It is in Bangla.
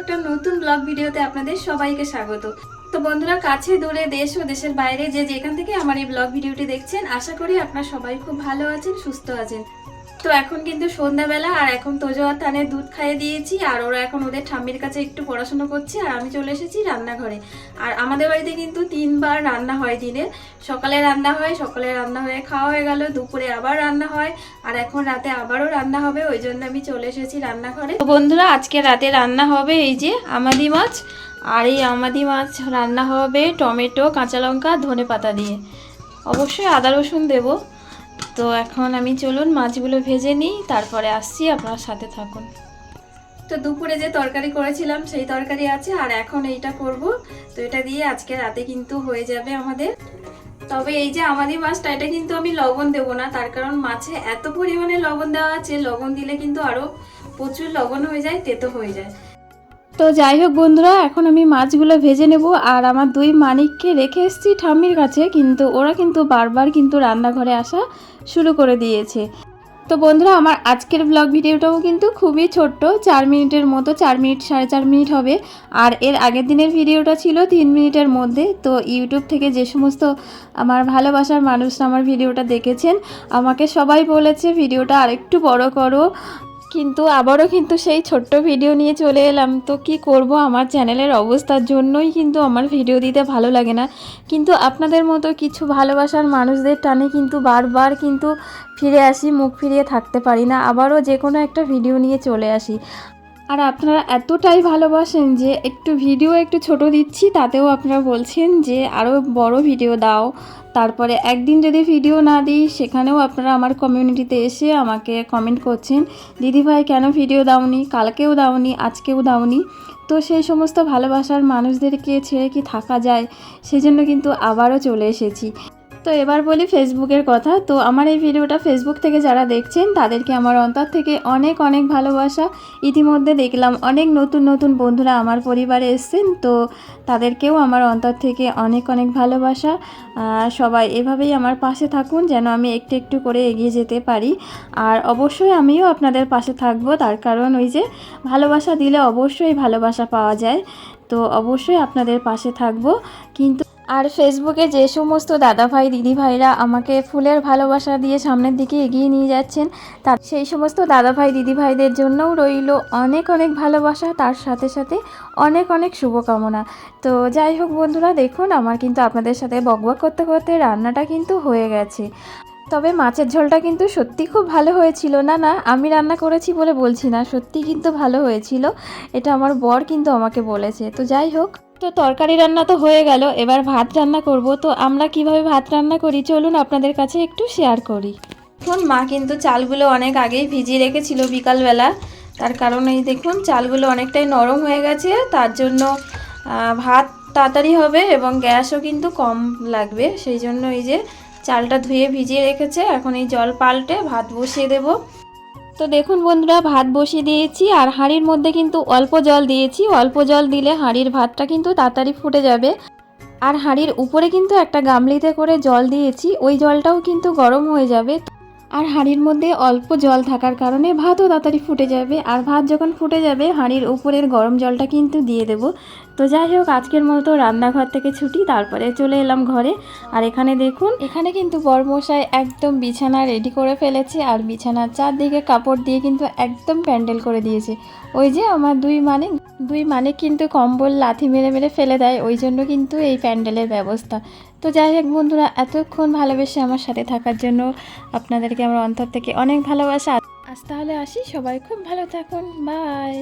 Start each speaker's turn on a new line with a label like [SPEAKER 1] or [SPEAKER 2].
[SPEAKER 1] একটা নতুন ব্লগ ভিডিওতে আপনাদের সবাইকে স্বাগত। তো বন্ধুরা, কাছে দূরে দেশ ও দেশের বাইরে যে যেখান থেকে আমার এই ব্লগ ভিডিওটি দেখছেন, আশা করি আপনারা সবাই খুব ভালো আছেন, সুস্থ আছেন। তো এখন কিন্তু সন্ধ্যাবেলা, আর এখন তোজো আর তানে দুধ খাইয়ে দিয়েছি, আর ওরা এখন ওদের ঠাম্মির কাছে একটু পড়াশোনা করছে, আর আমি চলে এসেছি রান্নাঘরে। আর আমাদের বাড়িতে কিন্তু তিনবার রান্না হয় দিনে সকালে রান্না হয়, সকালে রান্না হয়ে খাওয়া হয়ে গেল, দুপুরে আবার রান্না হয়, আর এখন রাতে আবারও রান্না হবে, ওই জন্য আমি চলে এসেছি রান্নাঘরে। তো বন্ধুরা, আজকে রাতে রান্না হবে এই যে আমাদি মাছ, আর এই আমাদি মাছ রান্না হবে টমেটো, কাঁচা লঙ্কা ধনে পাতা দিয়ে। অবশ্যই আদা রসুন দেবো। তো এখন আমি চলুন মাছগুলো ভেজে নিই, তারপরে আসছি, আপনার সাথে থাকুন। তো দুপুরে যে তরকারি করেছিলাম, সেই তরকারি আছে, আর এখন এইটা করব। তো এটা দিয়ে আজকে রাতে কিন্তু হয়ে যাবে আমাদের। তবে এই যে আমাদের মাছটা, এটা কিন্তু আমি লবণ দেবো না, তার কারণ মাছে এত পরিমাণে লবণ দেওয়া আছে, লবণ দিলে কিন্তু আরও প্রচুর লবণ হয়ে যায়, তেতো হয়ে যায়। তো যাই হোক বন্ধুরা, এখন আমি মাছগুলো ভেজে নেব আর আমার দুই মানিককে রেখে এসেছি ঠাম্মির কাছে, কিন্তু ওরা কিন্তু বারবার কিন্তু রান্নাঘরে আসা শুরু করে দিয়েছে। তো বন্ধুরা, আমার আজকের ব্লগ ভিডিওটাও কিন্তু খুবই ছোট্ট, চার মিনিটের মতো, চার মিনিট, সাড়ে চার মিনিট হবে। আর এর আগের দিনের ভিডিওটা ছিল তিন মিনিটের মধ্যে, তো ইউটিউব থেকে যে সমস্ত আমার ভালোবাসার মানুষরা আমার ভিডিওটা দেখেছেন, আমাকে সবাই বলেছে, ভিডিওটা আরেকটু বড় করো। কিন্তু আবারও কিন্তু সেই ছোট্ট ভিডিও নিয়ে চলে এলাম। তো কি করব? আমার চ্যানেলের অবস্থার জন্যই কিন্তু আমার ভিডিও দিতে ভালো লাগে না। কিন্তু আপনাদের মতো কিছু ভালোবাসার মানুষদের টানে কিন্তু বারবার কিন্তু ফিরে আসি, মুখ ফিরিয়ে থাকতে পারি না। আবারও যে কোনো একটা ভিডিও নিয়ে চলে আসি। আর আপনারা এতটাই ভালোবাসেন যে একটু ভিডিও একটু ছোট দিচ্ছি, তাতেও আপনারা বলছেন যে আরও বড় ভিডিও দাও। তারপরে একদিন যদি ভিডিও না দিই, সেখানেও আপনারা আমার কমিউনিটিতে এসে আমাকে কমেন্ট করছেন দিদিভাই কেন ভিডিও দাওনি? কালকেও দাওনি, আজকেও দাওনি? তো সেই সমস্ত ভালোবাসার মানুষদেরকে ছেড়ে কি থাকা যায়? সেজন্য কিন্তু আবারও চলে এসেছি। তো এবার বলি ফেসবুকের কথা। তো আমার এই ভিডিওটা ফেসবুক থেকে যারা দেখছেন, তাদেরকে আমার অন্তর থেকে অনেক অনেক ভালোবাসা। ইতিমধ্যে দেখলাম অনেক নতুন নতুন বন্ধুরা আমার পরিবারে এসছেন, তো তাদেরকেও আমার অন্তর থেকে অনেক অনেক ভালোবাসা। সবাই এভাবেই আমার পাশে থাকুন, যেন আমি একটু একটু করে এগিয়ে যেতে পারি। আর অবশ্যই আমিও আপনাদের পাশে থাকব, তার কারণ ওই যে ভালোবাসা দিলে অবশ্যই ভালোবাসা পাওয়া যায়। তো অবশ্যই আপনাদের পাশে থাকব, কিন্তু আর ফেসবুকে যে সমস্ত দাদাভাই, দিদিভাইরা আমাকে ফুলের ভালোবাসা দিয়ে সামনের দিকে এগিয়ে নিয়ে যাচ্ছেন, তার সেই সমস্ত দাদাভাই, দিদিভাইদের জন্যও রইল অনেক অনেক ভালোবাসা, তার সাথে সাথে অনেক অনেক শুভকামনা। তো যাই হোক বন্ধুরা, দেখুন আমার কিন্তু আপনাদের সাথে বকবক করতে করতে রান্নাটা কিন্তু হয়ে গেছে। তবে মাছের ঝোলটা কিন্তু সত্যি খুব ভালো হয়েছিল। না না, আমি রান্না করেছি বলে বলছি না, সত্যি কিন্তু ভালো হয়েছিল। এটা আমার বর কিন্তু আমাকে বলেছে। তো যাই হোক তো তরকারি রান্না তো হয়ে গেল, এবার ভাত রান্না করব। তো আমরা কীভাবে ভাত রান্না করি? চলুন আপনাদের কাছে একটু শেয়ার করি। এখন মা কিন্তু চালগুলো অনেক আগেই ভিজিয়ে রেখেছিল বিকালবেলা। তার কারণ এই দেখুন, চালগুলো অনেকটাই নরম হয়ে গেছে। তার জন্য ভাত তাড়াতাড়ি হবে এবং গ্যাসও কিন্তু কম লাগবে। সেই জন্য এই যে চালটা ধুয়ে ভিজিয়ে রেখেছে। এখন এই জল পাল্টে ভাত বসিয়ে দেবো। তো দেখুন বন্ধুরা, ভাত বসিয়ে দিয়েছি আর হাঁড়ির মধ্যে কিন্তু অল্প জল দিয়েছি। অল্প জল দিলে হাঁড়ির ভাতটা কিন্তু তাড়াতাড়ি ফুটে যাবে। আর হাঁড়ির উপরে কিন্তু একটা গামলিতে করে জল দিয়েছি, ওই জলটাও কিন্তু গরম হয়ে যাবে। আর হাঁড়ির মধ্যে অল্প জল থাকার কারণে ভাতও তাড়াতাড়ি ফুটে যাবে। আর ভাত যখন ফুটে যাবে, হাঁড়ির উপরের গরম জলটা কিন্তু দিয়ে দেব। তো যাই হোক, আজকের মতো রান্নাঘর থেকে ছুটি, তারপরে চলে এলাম ঘরে। আর এখানে দেখুন, এখানে কিন্তু বরমশাই একদম বিছানা রেডি করে ফেলেছে আর বিছানার চারদিকে কাপড় দিয়ে কিন্তু একদম প্যান্ডেল করে দিয়েছে। ওই যে আমার দুই মানে দুই মানে কিন্তু কম্বল লাথি মেরে মেরে ফেলে দেয়, ওই জন্য কিন্তু এই প্যান্ডেলের ব্যবস্থা। তো যাই হোক বন্ধুরা, এতক্ষণ ভালোবেসে আমার সাথে থাকার জন্য আপনাদেরকে আমার অন্তর থেকে অনেক ভালোবাসা। আজ তাহলে আসি, সবাই খুব ভালো থাকুন বাই